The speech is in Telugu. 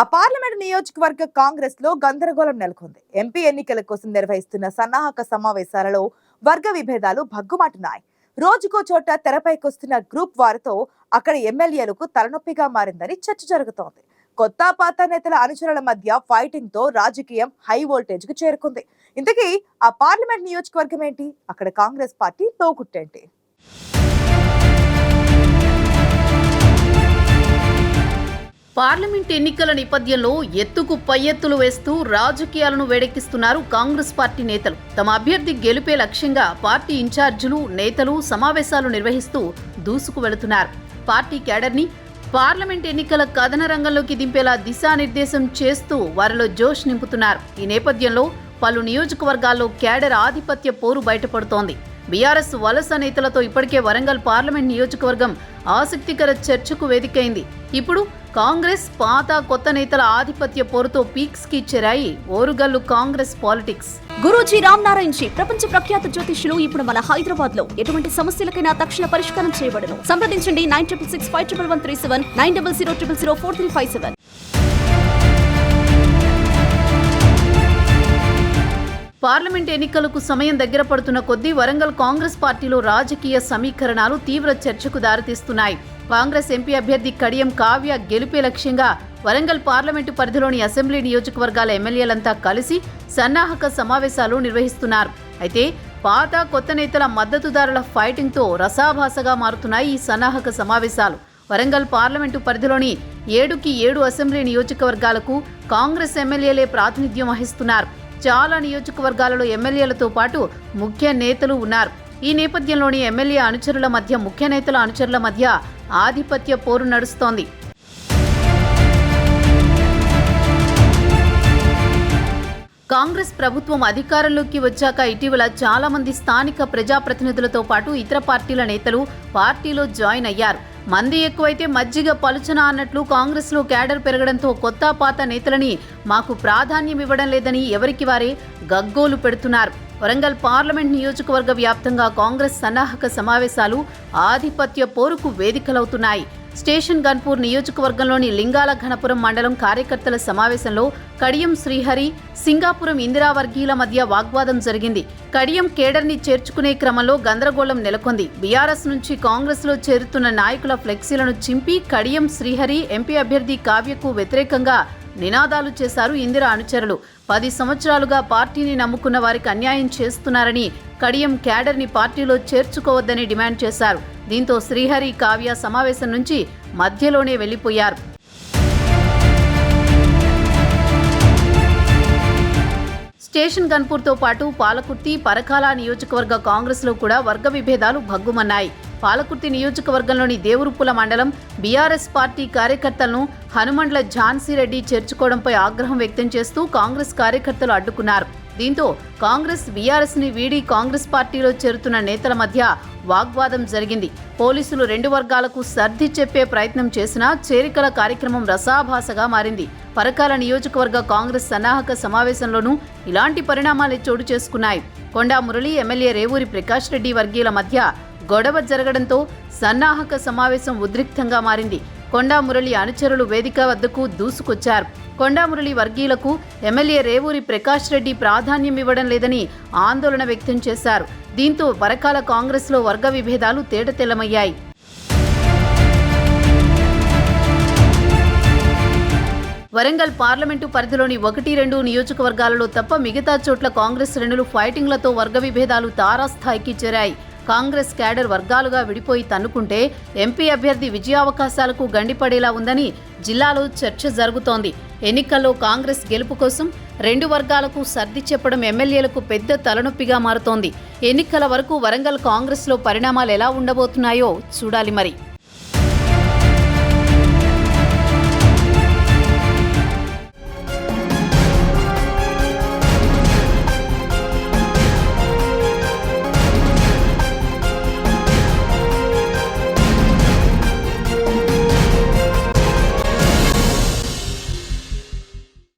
ఆ పార్లమెంట్ నియోజకవర్గ కాంగ్రెస్లో గందరగోళం నెలకొంది. ఎంపీ ఎన్నికల కోసం నిర్వహిస్తున్న సన్నాహక సమావేశాలలో వర్గ విభేదాలు భగ్గుమాటున్నాయి. రోజుకో చోట తెరపైకొస్తున్న గ్రూప్ వారితో అక్కడ ఎమ్మెల్యేలకు తలనొప్పిగా మారిందని చర్చ జరుగుతోంది. కొత్త పాత నేతల అనుచరుల మధ్య ఫైటింగ్తో రాజకీయం హై వోల్టేజ్కు చేరుకుంది. ఇంతకీ ఆ పార్లమెంట్ నియోజకవర్గం ఏంటి? అక్కడ కాంగ్రెస్ పార్టీ తోకుట్టేంటి పార్లమెంట్ ఎన్నికల నేపథ్యంలో ఎత్తుకు పై ఎత్తులు వేస్తూ రాజకీయాలను వేడెక్కిస్తున్నారు కాంగ్రెస్ పార్టీ నేతలు. తమ అభ్యర్థి గెలుపే లక్ష్యంగా పార్టీ ఇన్ఛార్జీలు నేతలు సమావేశాలు నిర్వహిస్తూ దూసుకు వెళుతున్నారు. పార్టీ క్యాడర్ని పార్లమెంట్ ఎన్నికల కథన రంగంలోకి దింపేలా దిశానిర్దేశం చేస్తూ వారిలో జోష్ నింపుతున్నారు. ఈ నేపథ్యంలో పలు నియోజకవర్గాల్లో క్యాడర్ ఆధిపత్య పోరు బయటపడుతోంది. బీఆర్ఎస్ వలస నేతలతో ఇప్పటికే వరంగల్ పార్లమెంట్ నియోజకవర్గం ఆసక్తికర చర్చకు వేదికైంది. ఇప్పుడు కాంగ్రెస్ పాత కొత్త నేతల ఆధిపత్య పోరుతో పీక్స్కి చేరాయి ఓరుగల్లు కాంగ్రెస్ పాలిటిక్స్. గురూజీ రామ్ నారాయణ్ జీ ప్రపంచ ప్రఖ్యాత జ్యోతిష్యులు ఇప్పుడు మన హైదరాబాద్లో ఎటువంటి సమస్యలకైనా తక్షణ పరిష్కారం చేయబడను. సంప్రదించండి nine triple six five triple one three seven nine double zero triple zero four three five seven. Parliament ఎన్నికలకు సమయం దగ్గర పడుతున్న కొద్దీ వరంగల్ కాంగ్రెస్ పార్టీలో రాజకీయ సమీకరణాలు తీవ్ర చర్చకు దారితీస్తున్నాయి. కాంగ్రెస్ ఎంపీ అభ్యర్థి కడియం కావ్య గెలుపే లక్ష్యంగా వరంగల్ పార్లమెంటు పరిధిలోని అసెంబ్లీ నియోజకవర్గాల ఎమ్మెల్యేలంతా కలిసి సన్నాహక సమావేశాలు నిర్వహిస్తున్నారు. అయితే పాత కొత్త నేతల మద్దతుదారుల ఫైటింగ్తో రసాభాసగా మారుతున్నాయి ఈ సన్నాహక సమావేశాలు. వరంగల్ పార్లమెంటు పరిధిలోని ఏడుకి ఏడు అసెంబ్లీ నియోజకవర్గాలకు కాంగ్రెస్ ఎమ్మెల్యేలే ప్రాతినిధ్యం వహిస్తున్నారు. చాలా నియోజకవర్గాలలో ఎమ్మెల్యేలతో పాటు ముఖ్య నేతలు ఉన్నారు. ఈ నేపథ్యంలోని ఎమ్మెల్యే అనుచరుల మధ్య ముఖ్య నేతల అనుచరుల మధ్య ఆధిపత్య పోరు నడుస్తోంది. కాంగ్రెస్ ప్రభుత్వం అధికారంలోకి వచ్చాక ఇటీవల చాలా మంది స్థానిక ప్రజాప్రతినిధులతో పాటు ఇతర పార్టీల నేతలు పార్టీలో జాయిన్ అయ్యారు. మంది ఎక్కువైతే మజ్జిగ పలుచన అన్నట్లు కాంగ్రెస్లో క్యాడర్ పెరగడంతో కొత్త పాత నేతలని మాకు ప్రాధాన్యం ఇవ్వడం లేదని ఎవరికి వారే గగ్గోలు పెడుతున్నారు. వరంగల్ పార్లమెంట్ నియోజకవర్గ వ్యాప్తంగా కాంగ్రెస్ సన్నాహక సమావేశాలు ఆధిపత్య పోరుకు వేదికలవుతున్నాయి. స్టేషన్ గన్పూర్ నియోజకవర్గంలోని లింగాల ఘనపురం మండలం కార్యకర్తల సమావేశంలో కడియం శ్రీహరి సింగాపురం ఇందిరా వర్గీయుల మధ్య వాగ్వాదం జరిగింది. కడియం కేడర్ని చేర్చుకునే క్రమంలో గందరగోళం నెలకొంది. బీఆర్ఎస్ నుంచి కాంగ్రెస్లో చేరుతున్న నాయకుల ఫ్లెక్సీలను చింపి కడియం శ్రీహరి ఎంపీ అభ్యర్థి కావ్యకు వ్యతిరేకంగా నినాదాలు చేశారు ఇందిరా అనుచరులు. పది సంవత్సరాలుగా పార్టీని నమ్ముకున్న వారికి అన్యాయం చేస్తున్నారని కడియం క్యాడర్ని పార్టీలో చేర్చుకోవద్దని డిమాండ్ చేశారు. దీంతో శ్రీహరి కావ్య సమావేశం నుంచి మధ్యలోనే వెళ్ళిపోయారు స్టేషన్ గన్పూర్తో పాటు పాలకుర్తి పరకాల నియోజకవర్గ కాంగ్రెస్లో కూడా వర్గ విభేదాలు భగ్గుమన్నాయి. పాలకుర్తి నియోజకవర్గంలోని దేవురుపుల మండలం బీఆర్ఎస్ పార్టీ కార్యకర్తలను హనుమండ్ల ఝాన్సీ రెడ్డి చేర్చుకోవడంపై ఆగ్రహం వ్యక్తం చేస్తూ కాంగ్రెస్ కార్యకర్తలు అడ్డుకున్నారు. దీంతో కాంగ్రెస్ బీఆర్ఎస్ని వీడి కాంగ్రెస్ పార్టీలో చేరుతున్న నేతల మధ్య వాగ్వాదం జరిగింది. పోలీసులు రెండు వర్గాలకు సర్ది చెప్పే ప్రయత్నం చేసినా చేరికల కార్యక్రమం రసాభాసగా మారింది. పరకాల నియోజకవర్గ కాంగ్రెస్ సన్నాహక సమావేశంలోనూ ఇలాంటి పరిణామాలే చోటు చేసుకున్నాయి. కొండా మురళి ఎమ్మెల్యే రేవూరి ప్రకాష్ రెడ్డి వర్గీయుల మధ్య గొడవ జరగడంతో సన్నాహక సమావేశం ఉద్రిక్తంగా మారింది. కొండామురళి అనుచరులు వేదిక వద్దకు దూసుకొచ్చారు. కొండామురళి వర్గీయులకు ఎమ్మెల్యే రేవూరి ప్రకాష్ రెడ్డి ప్రాధాన్యం ఇవ్వడం లేదని ఆందోళన వ్యక్తం చేశారు. దీంతో వరకాల కాంగ్రెస్లో వర్గ విభేదాలు తేటతెల్లమయ్యాయి. వరంగల్ పార్లమెంటు పరిధిలోని ఒకటి రెండు నియోజకవర్గాలలో తప్ప మిగతా చోట్ల కాంగ్రెస్ శ్రేణులు ఫైటింగ్లతో వర్గ విభేదాలు తారాస్థాయికి చేరాయి. కాంగ్రెస్ క్యాడర్ వర్గాలుగా విడిపోయి తన్నుకుంటే ఎంపీ అభ్యర్థి విజయావకాశాలకు గండిపడేలా ఉందని జిల్లాలో చర్చ జరుగుతోంది. ఎన్నికల్లో కాంగ్రెస్ గెలుపు కోసం రెండు వర్గాలకు సర్ది చెప్పడం ఎమ్మెల్యేలకు పెద్ద తలనొప్పిగా మారుతోంది. ఎన్నికల వరకు వరంగల్ కాంగ్రెస్లో పరిణామాలు ఎలా ఉండబోతున్నాయో చూడాలి మరి.